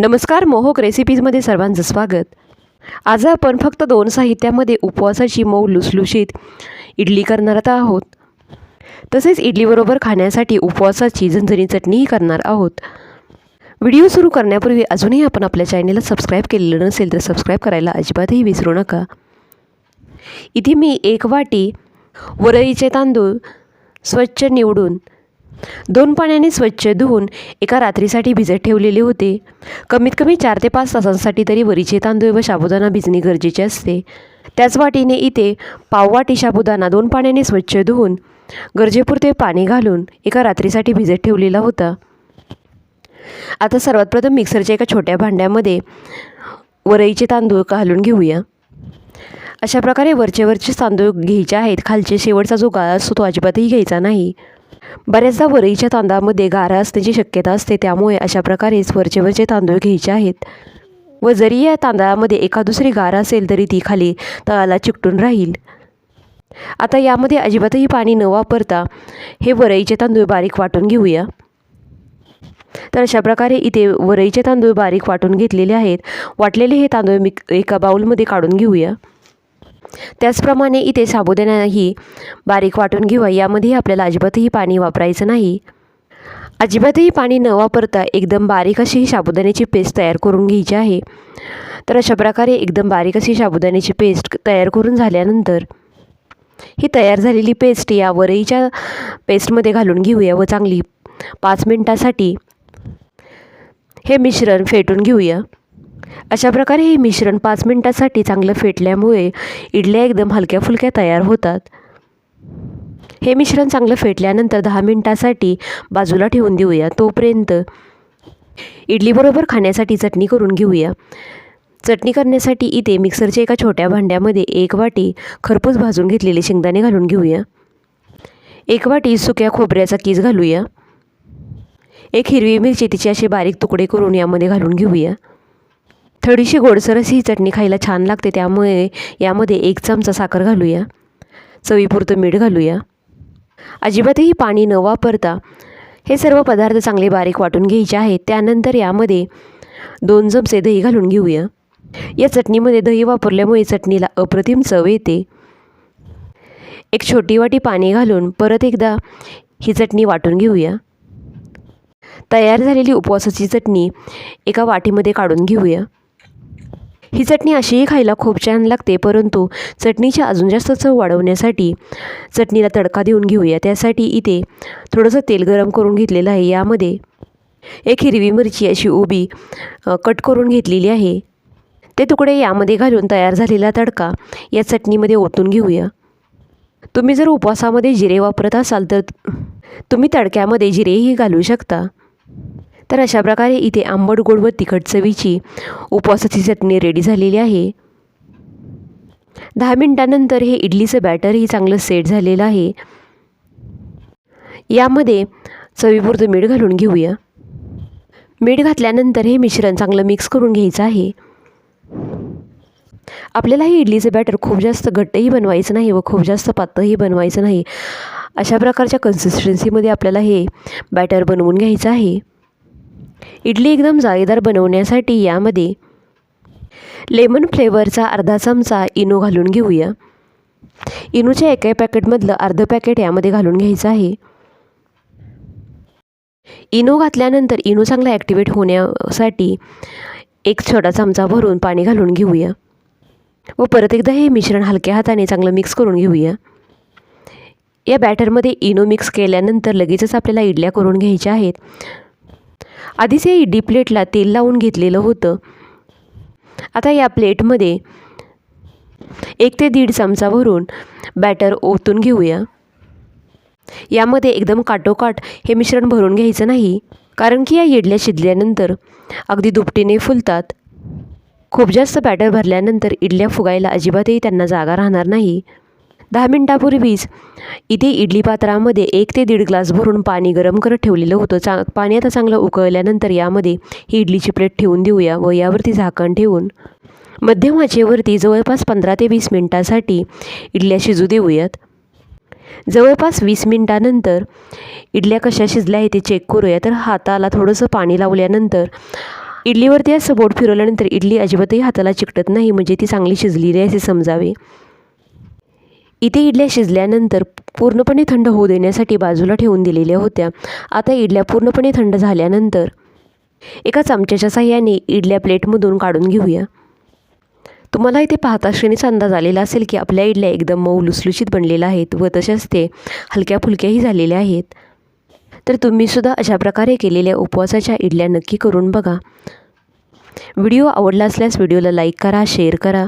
नमस्कार मोहक रेसिपीजमध्ये सर्वांचं स्वागत. आज आपण फक्त दोन साहित्यामध्ये उपवासाची मऊ लुसलुशीत इडली करणार आहोत. तसेच इडलीबरोबर खाण्यासाठी उपवासाची झणझणी चटणीही करणार आहोत. व्हिडिओ सुरू करण्यापूर्वी अजूनही आपण आपल्या चॅनेलला सबस्क्राईब केलेलं नसेल तर सबस्क्राईब करायला अजिबातही विसरू नका. इथे मी एक वाटी वरईचे तांदूळ स्वच्छ निवडून दोन पाण्याने स्वच्छ धुवून एका रात्रीसाठी भिजत ठेवलेले होते. कमीत कमी चार ते पाच तासांसाठी तरी वरीचे तांदूळ व साबुदाणा भिजणे गरजेचे असते. त्याच वाटीने इथे पाववाटी साबुदाणा दोन पाण्याने स्वच्छ धुवून गरजेपुरते पाणी घालून एका रात्रीसाठी भिजत ठेवलेला होता. आता सर्वात प्रथम मिक्सरच्या एका छोट्या भांड्यामध्ये वरईचे तांदूळ घालून घेऊया. अशा प्रकारे वरचे वरचे तांदूळ घ्यायचे आहेत. खालचे शेवटचा जो गाळा असतो तो अजिबातही घ्यायचा नाही. बऱ्याचदा वरईच्या तांदळामध्ये गारा असण्याची शक्यता असते त्यामुळे अशा प्रकारेच वरचेवरचे तांदूळ घ्यायचे आहेत. व जरी या तांदळामध्ये एका दुसरी गारा असेल तरी ती खाली तळाला चिकटून राहील. आता यामध्ये अजिबातही पाणी न वापरता हे वरईचे तांदूळ बारीक वाटून घेऊया. तर अशा प्रकारे इथे वरईचे तांदूळ बारीक वाटून घेतलेले आहेत. वाटलेले हे तांदूळ मिक एका बाऊलमध्ये काढून घेऊया. त्याचप्रमाणे इथे साबुदाणाही बारीक वाटून घेऊया. यामध्येही आपल्याला अजिबातही पाणी वापरायचं नाही. अजिबातही पाणी न वापरता एकदम बारीक अशी साबुदाण्याची पेस्ट तयार करून घ्यायची आहे. तर अशा प्रकारे एकदम बारीक अशी साबुदाण्याची पेस्ट तयार करून झाल्यानंतर ही तयार झालेली पेस्ट या वरईच्या पेस्टमध्ये घालून घेऊया व चांगली पाच मिनटासाठी हे मिश्रण फेटून घेऊया. अशा प्रकारे हे मिश्रण पाच मिनटासाठी चांगलं फेटल्यामुळे इडल्या एकदम हलक्या फुलक्या तयार होतात. हे मिश्रण चांगलं फेटल्यानंतर दहा मिनटासाठी बाजूला ठेवून देऊया. तोपर्यंत इडलीबरोबर खाण्यासाठी चटणी करून घेऊया. चटणी करण्यासाठी इथे मिक्सरच्या एका छोट्या भांड्यामध्ये एक वाटी खरपूस भाजून घेतलेले शेंगदाणे घालून घेऊया. एक वाटी सुक्या खोबऱ्याचा कीस घालूया. एक हिरवी मिरची तिचे असे बारीक तुकडे करून यामध्ये घालून घेऊया. थोडीशी गोडसरस ही चटणी खायला छान लागते त्यामुळे यामध्ये एक चमचा साखर घालूया. चवीपुरतं मीठ घालूया. अजिबातही पाणी न वापरता हे सर्व पदार्थ चांगले बारीक वाटून घ्यायचे आहेत. त्यानंतर यामध्ये दोन चमचे दही घालून घेऊया. या चटणीमध्ये दही वापरल्यामुळे चटणीला अप्रतिम चव येते. एक छोटी वाटी पाणी घालून परत एकदा ही चटणी वाटून घेऊया. तयार झालेली उपवासाची चटणी एका वाटीमध्ये काढून घेऊया. ही चटणी अशीही खायला खूप छान लागते परंतु चटणीच्या अजून जास्त चव वाढवण्यासाठी चटणीला तडका देऊन घेऊया. त्यासाठी इथे थोडंसं तेल गरम करून घेतलेलं आहे. यामध्ये एक हिरवी मिरची अशी उभी कट करून घेतलेली आहे. ते तुकडे यामध्ये घालून तयार झालेला तडका या चटणीमध्ये ओतून घेऊया. तुम्ही जर उपवासामध्ये जिरे वापरत असाल तर तुम्ही तडक्यामध्ये जिरेही घालू शकता. तर अशा प्रकारे इथे आंबट गोड व तिखट चवीची उपवासाची चटणी रेडी झालेली आहे. दहा मिनटानंतर हे इडलीचं बॅटरही चांगलं सेट झालेलं आहे. यामध्ये चवीपुरतं मीठ घालून घेऊया. मीठ घातल्यानंतर हे मिश्रण चांगलं मिक्स करून घ्यायचं आहे. आपल्याला हे इडलीचं बॅटर खूप जास्त घट्टही बनवायचं नाही व खूप जास्त पातळही बनवायचं नाही. अशा प्रकारच्या कन्सिस्टन्सीमध्ये आपल्याला हे बॅटर बनवून घ्यायचं आहे. इडली एकदम जाळीदार बनवण्यासाठी यामध्ये लेमन फ्लेवरचा अर्धा चमचा इनो घालून घेऊया. इनोच्या एका पॅकेटमधलं अर्धं पॅकेट यामध्ये घालून घ्यायचं आहे. इनो घातल्यानंतर इनो चांगला ॲक्टिवेट होण्यासाठी एक छोटा चमचा भरून पाणी घालून घेऊया. व परत एकदा हे मिश्रण हलक्या हाताने चांगलं मिक्स करून घेऊया. या बॅटरमध्ये इनो मिक्स केल्यानंतर लगेचच आपल्याला इडल्या करून घ्यायच्या आहेत. आधीच या इडली प्लेटला तेल लावून घेतलेलं होतं. आता या प्लेटमध्ये एक ते दीड चमचा भरून बॅटर ओतून घेऊया. यामध्ये एकदम काटोकाट हे मिश्रण भरून घ्यायचं नाही कारण की या इडल्या शिजल्यानंतर अगदी दुपटीने फुलतात. खूप जास्त बॅटर भरल्यानंतर इडल्या फुगायला अजिबातही त्यांना जागा राहणार नाही. दहा मिनटापूर्वीच इथे इडली पात्रामध्ये एक ते दीड ग्लास भरून पाणी गरम करत ठेवलेलं होतं. चा पाणी आता चांगलं उकळल्यानंतर यामध्ये ही इडलीची प्लेट ठेवून देऊया व यावरती झाकण ठेवून मध्यम आचेवरती जवळपास पंधरा ते वीस मिनटासाठी इडल्या शिजू देऊयात. जवळपास वीस मिनटानंतर इडल्या कशा शिजल्या आहे ते चेक करूया. तर हाताला थोडंसं पाणी लावल्यानंतर इडलीवरती असं बोट फिरवल्यानंतर इडली अजिबातही हाताला चिकटत नाही म्हणजे ती चांगली शिजलेली आहे असे समजावे. इथे इडल्या शिजल्यानंतर पूर्णपणे थंड होऊ देण्यासाठी बाजूला ठेवून दिलेल्या होत्या. आता इडल्या पूर्णपणे थंड झाल्यानंतर एका चमच्याच्या साह्याने इडल्या प्लेटमधून काढून घेऊया. तुम्हाला इथे पाहता श्रेणीचा अंदाज आलेला असेल की आपल्या इडल्या एकदम मऊ लुसलुशीत बनलेल्या आहेत व तशाच ते हलक्या फुलक्याही झालेल्या आहेत. तर तुम्हीसुद्धा अशा प्रकारे केलेल्या उपवासाच्या इडल्या नक्की करून बघा. व्हिडिओ आवडला असल्यास व्हिडिओला लाईक करा शेअर करा.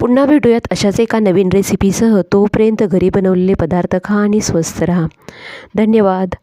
पुन्हा भेटूयात अशाच एका नवीन रेसिपीसह तोपर्यंत घरी बनवलेले पदार्थ खा आणि स्वस्त राहा. धन्यवाद.